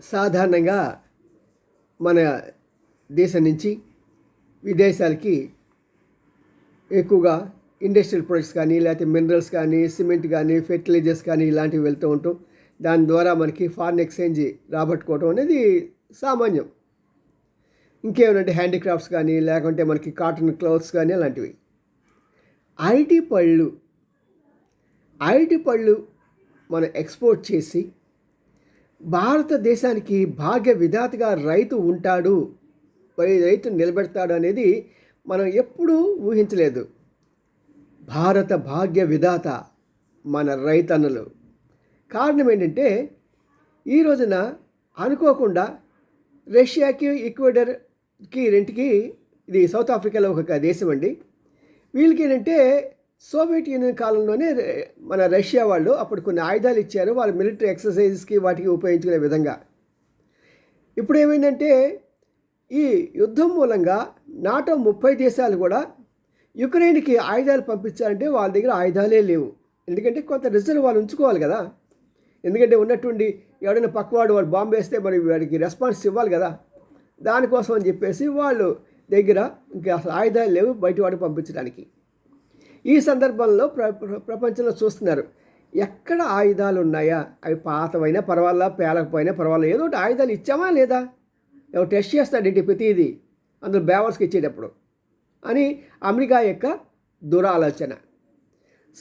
సాధారణంగా మన దేశం నుంచి విదేశాలకి ఎక్కువగా ఇండస్ట్రియల్ ప్రొడక్ట్స్ కానీ లేకపోతే మినరల్స్ కానీ సిమెంట్ కానీ ఫెర్టిలైజర్స్ కానీ ఇలాంటివి వెళ్తూ ఉంటాం దాని ద్వారా మనకి ఫారిన్ ఎక్స్చేంజ్ రాబట్టుకోవడం అనేది సామాన్యం. ఇంకేమంటే హ్యాండీక్రాఫ్ట్స్ కానీ లేకుంటే మనకి కాటన్ క్లాత్స్ కానీ అలాంటివి. ఐటీ పళ్ళు ఐటీ పళ్ళు మనం ఎక్స్పోర్ట్ చేసి భారతదేశానికి భాగ్య విధాతగా రైతు ఉంటాడు రైతు నిలబెడతాడు అనేది మనం ఎప్పుడూ ఊహించలేదు. భారత భాగ్య విధాత మన రైతన్నలు. కారణం ఏంటంటే ఈ రోజున అనుకోకుండా రష్యాకి ఈక్వెడర్కి రెంటికి ఇది సౌత్ ఆఫ్రికాలో ఒక దేశం అండి. వీళ్ళకి ఏంటంటే సోవియట్ యూనియన్ కాలంలోనే మన రష్యా వాళ్ళు అప్పుడు కొన్ని ఆయుధాలు ఇచ్చారు. వాళ్ళ మిలిటరీ ఎక్సర్సైజెస్కి వాటికి ఉపయోగించుకునే విధంగా. ఇప్పుడు ఏమైందంటే ఈ యుద్ధం మూలంగా నాటో ముప్పై దేశాలు కూడా యుక్రెయిన్కి ఆయుధాలు పంపించాలంటే వాళ్ళ దగ్గర ఆయుధాలే లేవు. ఎందుకంటే కొంత రిజర్వ్ వాళ్ళు ఉంచుకోవాలి కదా. ఎందుకంటే ఉన్నట్టుండి ఎవడైనా పక్కవాడు వాడు బాంబు వేస్తే మరి వాడికి రెస్పాన్స్ ఇవ్వాలి కదా. దానికోసం అని చెప్పేసి వాళ్ళు దగ్గర ఇంకా అసలు ఆయుధాలు లేవు బయట వాడికి పంపించడానికి. ఈ సందర్భంలో ప్ర ప్రపంచంలో చూస్తున్నారు. ఎక్కడ ఆయుధాలు ఉన్నాయా అవి పాతవైనా పర్వాలా? పేలకపోయినా పర్వాలేదు ఏదో ఒకటి ఆయుధాలు ఇచ్చామా లేదా? ఎవరు టెస్ట్ చేస్తాడేంటి ప్రతిదీ? అందులో బేవర్స్కి ఇచ్చేటప్పుడు అని అమెరికా యొక్క దురాలోచన.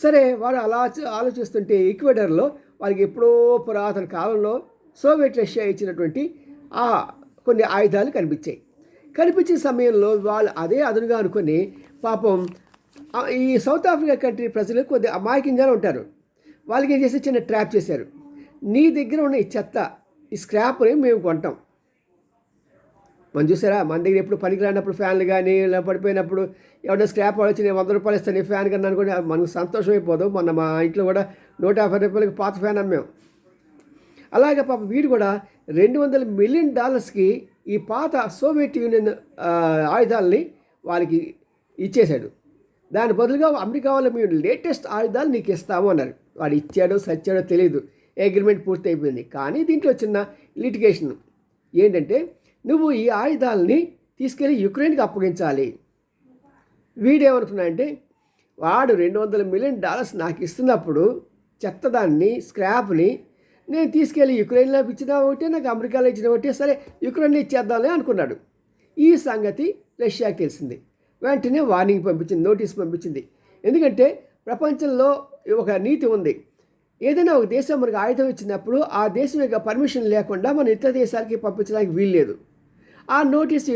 సరే వారు అలా ఆలోచిస్తుంటే ఈక్వెడర్లో వారికి ఎప్పుడో పురాతన కాలంలో సోవియట్ రష్యా ఇచ్చినటువంటి ఆ కొన్ని ఆయుధాలు కనిపించాయి. కనిపించిన సమయంలో వాళ్ళు అదే అదునుగా అనుకొని పాపం ఈ సౌత్ ఆఫ్రికా కంట్రీ ప్రజలు కొద్దిగా అమాయకంగానే ఉంటారు. వాళ్ళకి ఏం చేసి చిన్న ట్రాప్ చేశారు. నీ దగ్గర ఉన్న ఈ చెత్త ఈ స్క్రాప్ని మేము కొంటాం. మనం చూసారా? మన దగ్గర ఎప్పుడు పనికి రానప్పుడు ఫ్యాన్లు కానీ ఇలా పడిపోయినప్పుడు ఎవరైనా స్క్రాప్ వచ్చి నేను వంద రూపాయలు ఇస్తాను ఈ ఫ్యాన్ కన్నా అనుకోండి మనకు సంతోషం అయిపోదు. మొన్న మా ఇంట్లో కూడా నూట యాభై రూపాయలకి పాత ఫ్యాన్ అమ్మాం. అలాగే పాప వీడు కూడా రెండు వందల మిలియన్ డాలర్స్కి ఈ పాత సోవియట్ యూనియన్ ఆయుధాలని వాళ్ళకి ఇచ్చేశాడు. దాని బదులుగా అమెరికా వాళ్ళు మేము లేటెస్ట్ ఆయుధాలు నీకు ఇస్తాము అన్నారు. వాడు ఇచ్చాడో సచ్చాడో తెలియదు అగ్రిమెంట్ పూర్తి అయిపోయింది కానీ దీంట్లో చిన్న లిటిగేషన్ ఏంటంటే నువ్వు ఈ ఆయుధాలని తీసుకెళ్ళి యుక్రెయిన్కి అప్పగించాలి. వీడేమనుకున్నాడంటే వాడు రెండు వందల మిలియన్ డాలర్స్ నాకు ఇస్తున్నప్పుడు చెత్తదాన్ని స్క్రాప్ని నేను తీసుకెళ్ళి యుక్రెయిన్లో ఇచ్చినా ఒకటే నాకు అమెరికాలో ఇచ్చిన ఒకటే సరే యుక్రెయిన్ ఇచ్చేద్దామని అనుకున్నాడు. ఈ సంగతి రష్యాకి తెలిసింది. వెంటనే వార్నింగ్ పంపించింది నోటీస్ పంపించింది. ఎందుకంటే ప్రపంచంలో ఒక నీతి ఉంది. ఏదైనా ఒక దేశం మనకు ఆయుధం ఇచ్చినప్పుడు ఆ దేశం యొక్క పర్మిషన్ లేకుండా మన ఇతర దేశాలకి పంపించడానికి వీల్లేదు. ఆ నోటీస్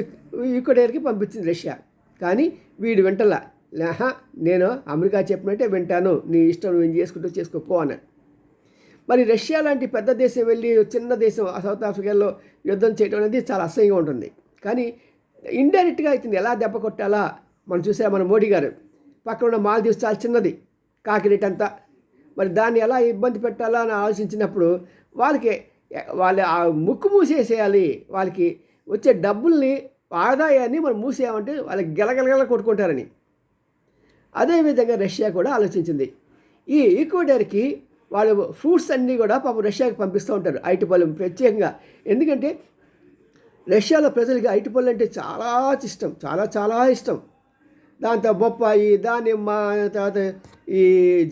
యుక్రెయిన్కి పంపించింది రష్యా. కానీ వీడు వెంటలా. లేహా నేను అమెరికా చెప్పినట్టే వింటాను. నీ ఇష్టం నువ్వు ఏం చేసుకుంటూ చేసుకోపో అన్నాడు. మరి రష్యా లాంటి పెద్ద దేశం వెళ్ళి చిన్న దేశం సౌత్ ఆఫ్రికాలో యుద్ధం చేయడం అనేది చాలా అసహ్యంగా ఉంటుంది. కానీ ఇండైరెక్ట్గా అవుతుంది ఎలా దెబ్బ కొట్టాలా? మనం చూసే మన మోడీ గారు? పక్కన ఉన్న మాల్దీవ్స్ చాలా చిన్నది. కాకిరేట్ అంతా. మరి దాన్ని ఎలా ఇబ్బంది పెట్టాలా అని ఆలోచించినప్పుడు వాళ్ళకి వాళ్ళ ఆ ముక్కు మూసేసేయాలి. వాళ్ళకి వచ్చే డబ్బుల్ని ఆదాయాన్ని మనం మూసేయామంటే వాళ్ళకి గెలగలగల కొట్టుకుంటారని. అదేవిధంగా రష్యా కూడా ఆలోచించింది. ఈ ఈక్వెడర్కి వాళ్ళు ఫ్రూట్స్ అన్నీ కూడా పాపం రష్యాకి పంపిస్తూ ఉంటారు. ఐటి ప్రత్యేకంగా. ఎందుకంటే రష్యాలో ప్రజలకి అరటి పళ్ళు అంటే చాలా ఇష్టం చాలా చాలా ఇష్టం. దాంతో బొప్పాయి దానిమ్మ తర్వాత ఈ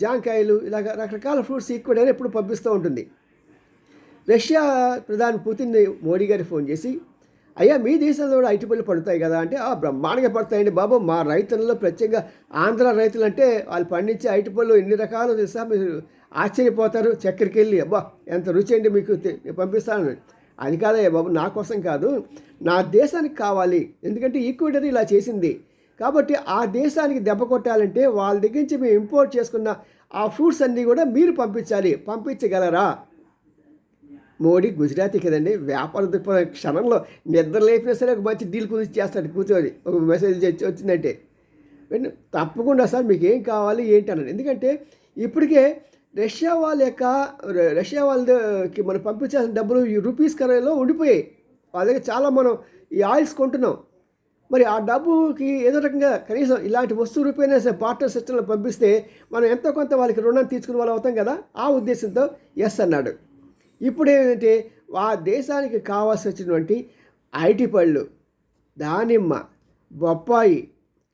జాంకాయలు ఇలాగ రకరకాల ఫ్రూట్స్ ఈక్వెడర్ ఎప్పుడు పంపిస్తూ ఉంటుంది. రష్యా ప్రధాని పుతిన్ మోడీ గారి ఫోన్ చేసి అయ్యా మీ దేశంలో కూడా అరటిపళ్ళు పళ్ళు పడతాయి కదా? అంటే ఆ బ్రహ్మాండంగా పడతాయండి బాబు. మా రైతులలో ప్రత్యేకంగా ఆంధ్ర రైతులు అంటే వాళ్ళు పండించే అరటిపళ్ళు పళ్ళు ఎన్ని రకాలు తెలుసా? మీరు ఆశ్చర్యపోతారు. చక్కెరకి వెళ్ళి అబ్బా ఎంత రుచి అండి మీకు పంపిస్తాను అది కాదయ్యా బాబు నా కోసం కాదు. నా దేశానికి కావాలి. ఎందుకంటే ఈక్వెడర్ ఇలా చేసింది. కాబట్టి ఆ దేశానికి దెబ్బ కొట్టాలంటే వాళ్ళ దగ్గర నుంచి మేము ఇంపోర్ట్ చేసుకున్న ఆ ఫ్రూట్స్ అన్నీ కూడా మీరు పంపించాలి. పంపించగలరా? మోడీ గుజరాతీ కదండి వ్యాపార దృక్పథం క్షణంలో నిద్ర లేపినా సరే ఒక మంచి డీల్ కుదిరి చేస్తాడు కూర్చొని ఒక మెసేజ్ వచ్చిందంటే. తప్పకుండా సార్ మీకు ఏం కావాలి ఏంటి అన్నాడు. ఎందుకంటే ఇప్పటికే రష్యా వాళ్ళ యొక్క రష్యా వాళ్ళకి మనం పంపించాల్సిన డబ్బులు ఈ రూపీస్ కరెలో ఉండిపోయాయి. వాళ్ళ దగ్గర చాలా మనం ఈ ఆయిల్స్ కొంటున్నాం. మరి ఆ డబ్బుకి ఏదో రకంగా కనీసం ఇలాంటి వస్తువు రూపేణా సరే పార్ట్నర్ సిస్టంలో పంపిస్తే మనం ఎంతో కొంత వాళ్ళకి రుణం తీసుకునే వాళ్ళు అవుతాం కదా? ఆ ఉద్దేశంతో ఎస్ అన్నాడు. ఇప్పుడు ఏంటంటే ఆ దేశానికి కావాల్సి వచ్చినటువంటి ఐటీ పళ్ళు దానిమ్మ బొప్పాయి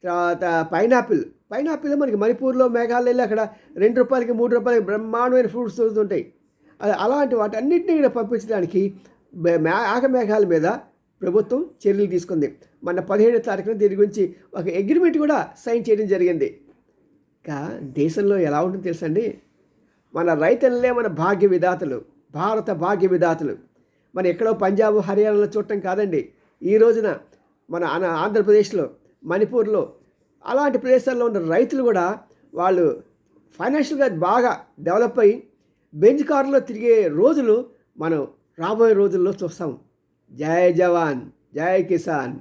తర్వాత పైనాపిల్. పైనాపిల్ మనకి మణిపూర్లో మేఘాలయలో అక్కడ రెండు రూపాయలకి మూడు రూపాయలకి బ్రహ్మాండమైన ఫ్రూట్స్ దొరుకుతుంటాయి అది అలాంటి వాటన్నిటిని కూడా పంపించడానికి మే- మే- మీద ప్రభుత్వం చర్యలు తీసుకుంది. మన పదిహేడో తారీఖున దీని గురించి ఒక అగ్రిమెంట్ కూడా సైన్ చేయడం జరిగింది. ఇంకా దేశంలో ఎలా ఉంటుందో తెలుసండి? మన రైతులే మన భాగ్య విధాతలు. భారత భాగ్య విధాతలు. మన ఎక్కడో పంజాబ్ హర్యానాలో చూడటం కాదండి. ఈ రోజున మన ఆంధ్రప్రదేశ్లో మణిపూర్లో అలాంటి ప్రదేశాల్లో ఉన్న రైతులు కూడా వాళ్ళు ఫైనాన్షియల్గా బాగా డెవలప్ అయ్యి బెంచ్ కారులో తిరిగే రోజులు మనం రాబోయే రోజుల్లో చూస్తాం. జై జవాన్ జై కిసాన్.